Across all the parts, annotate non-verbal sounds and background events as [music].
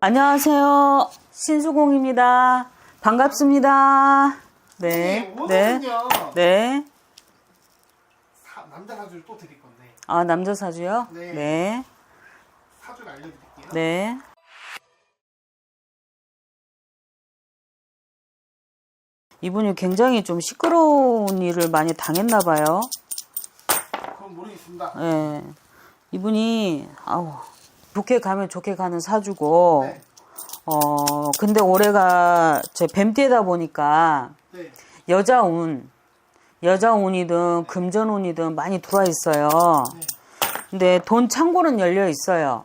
안녕하세요. 신수공입니다. 반갑습니다. 네, 네, 네. 네. 사- 남자 사주를 또 드릴 건데 아, 남자 사주요? 네. 네, 사주를 알려드릴게요. 네. 이분이 굉장히 좀 시끄러운 일을 많이 당했나 봐요. 그건 모르겠습니다. 예. 이분이, 아우, 좋게 가면 좋게 가는 사주고, 네, 어, 근데 올해가 제 뱀띠다 보니까 네, 여자 운, 여자 운이든 금전 운이든 많이 들어와 있어요. 네. 근데 돈 창고는 열려 있어요.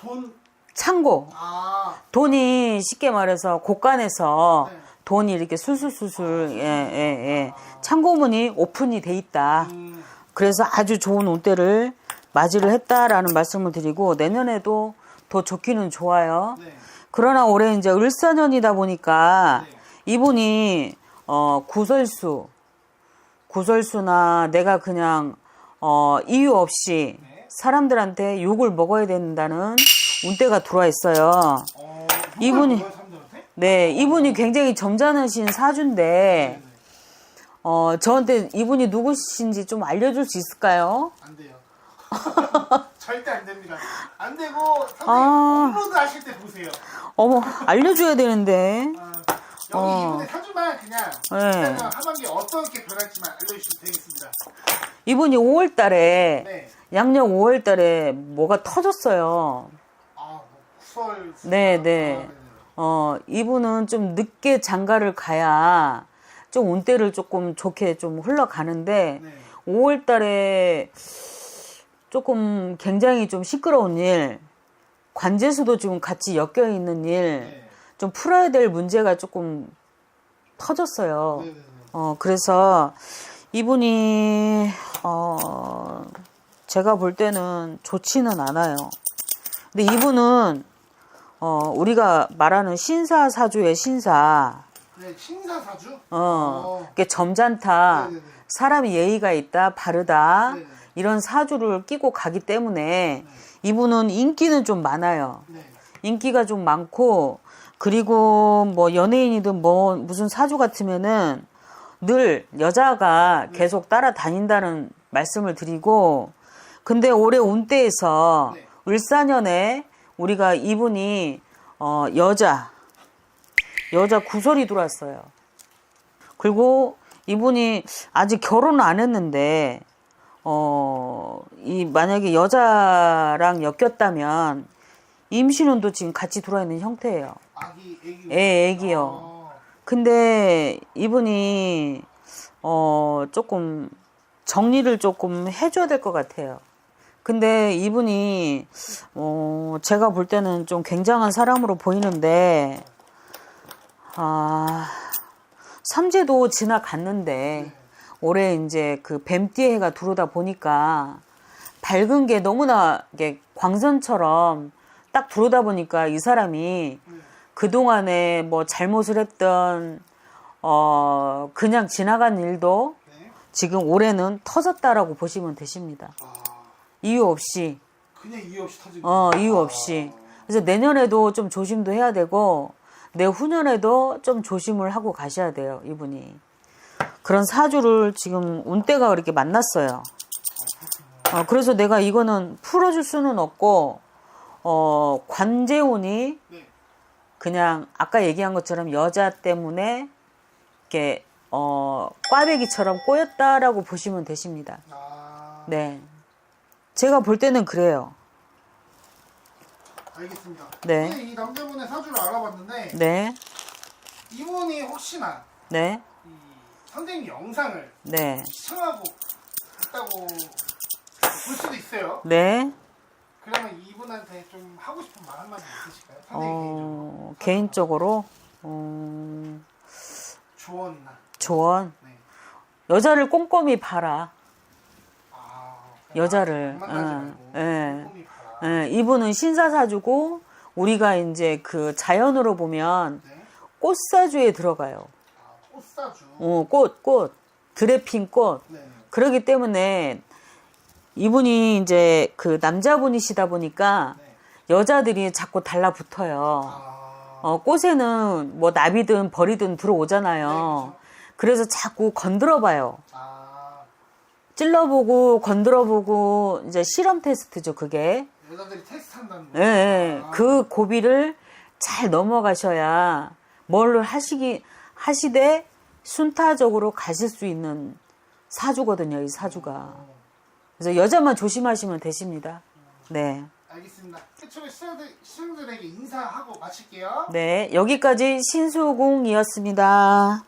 돈, 창고. 아, 돈이 쉽게 말해서 곳간에서 네. 돈이 이렇게 술술술술, 예, 예, 예. 창고문이 오픈이 돼 있다. 음, 그래서 아주 좋은 운때를 맞이를 했다라는 말씀을 드리고 내년에도 더 좋기는 좋아요. 네, 그러나 올해 이제 을사년이다 보니까 네. 이분이 어 구설수 구설수나 내가 그냥 어 이유 없이 네. 사람들한테 욕을 먹어야 된다는 운때가 들어와 있어요. 어, 이분이-? 네, 이분이 굉장히 점잖으신 사주인데 네, 네. 어 저한테 이분이 누구신지 좀 알려줄 수 있을까요? 안 돼요. [laughs] 절대 안 됩니다. 안 되고 선생님 아. 업로드 하실 때 보세요. 어머 알려줘야 되는데. 아, 여기 어. 이분의 사주만 그냥 네. 일단은 하반기 어떻게 변할지만 알려주시면 되겠습니다. 이분이 5월 달에 네. 양력 5월 달에 뭐가 터졌어요. 아, 뭐 구설. 네, 아, 네. 어, 이분은 좀 늦게 장가를 가야 좀 운때를 조금 좋게 좀 흘러가는데 네. 5월 달에 조금 굉장히 좀 시끄러운 일, 관제수도 지금 같이 엮여 있는 일, 네. 좀 풀어야 될 문제가 조금 터졌어요. 네, 네, 네. 어, 그래서 이분이, 어, 제가 볼 때는 좋지는 않아요. 근데 이분은, 어, 우리가 말하는 신사사주의 신사, 네, 신사사주? 어, 이게 점잖다, 네네네. 사람이 예의가 있다, 바르다, 네네. 이런 사주를 끼고 가기 때문에 이분은 인기는 좀 많아요. 네. 인기가 좀 많고 그리고 뭐 연예인이든 뭐 무슨 사주 같으면은 늘 여자가 계속 따라다닌다는 말씀을 드리고 근데 올해 운때에서 네. 을사년에 우리가 이분이 어 여자 여자 구설이 들어왔어요. 그리고 이분이 아직 결혼을 안 했는데 어, 이 만약에 여자랑 엮였다면 임신운도 지금 같이 들어와 있는 형태예요. 아기, 애기. 애, 애기요. 어, 근데 이분이 어, 조금 정리를 조금 해줘야 될 것 같아요. 근데 이분이 어, 제가 볼 때는 좀 굉장한 사람으로 보이는데 아, 삼재도 지나갔는데 올해 이제 그 뱀띠의 해가 들어오다 보니까 밝은 게 너무나 이게 광선처럼 딱 들어오다 보니까 이 사람이 그동안에 뭐 잘못을 했던 어 그냥 지나간 일도 네. 지금 올해는 터졌다라고 보시면 되십니다. 아, 이유 없이 그냥 이유 없이 터지는 어. 이유 없이 그래서 내년에도 좀 조심도 해야 되고 내후년에도 좀 조심을 하고 가셔야 돼요 이분이 그런 사주를 지금 운때가 그렇게 만났어요. 어, 그래서 내가 이거는 풀어줄 수는 없고 어 관제운이 네. 그냥 아까 얘기한 것처럼 여자 때문에 이렇게 어 꽈배기처럼 꼬였다라고 보시면 되십니다. 아, 네. 제가 볼 때는 그래요. 알겠습니다. 네. 이 남자분의 사주를 알아봤는데 네. 이분이 혹시나 네. 이 선생님 영상을 네. 시청하고 있다고 볼 수도 있어요. 네. 그러면 이분한테 좀 하고 싶은 말 한마디 있으실까요? 선생님 어, 개인적으로 어, 조언이나. 조언. 네. 여자를 꼼꼼히 봐라. 아, 여자를. 장난하지 어, 말고 예. 꼼꼼히 봐라. 예, 이분은 신사 사주고 우리가 이제 그 자연으로 보면 네. 꽃사주에 들어가요. 아, 꽃사주. 어, 꽃, 꽃. 드레핀 꽃. 네. 그러기 때문에 이분이 이제 그 남자분이시다 보니까 네. 여자들이 자꾸 달라붙어요. 아, 어, 꽃에는 뭐 나비든 벌이든 들어오잖아요. 네, 그렇죠. 그래서 자꾸 건드려 봐요. 아, 찔러보고 건드려보고 이제 실험 테스트죠, 그게. 여자들이 테스트한다는 예, 거. 예. 아, 그 고비를 잘 넘어가셔야 뭘 하시기 하시되 순타적으로 가실 수 있는 사주거든요, 이 사주가. 그래서 여자만 조심하시면 되십니다. 네. 알겠습니다. 시청자들, 시청자들에게 인사하고 마칠게요. 네, 여기까지 신수공이었습니다.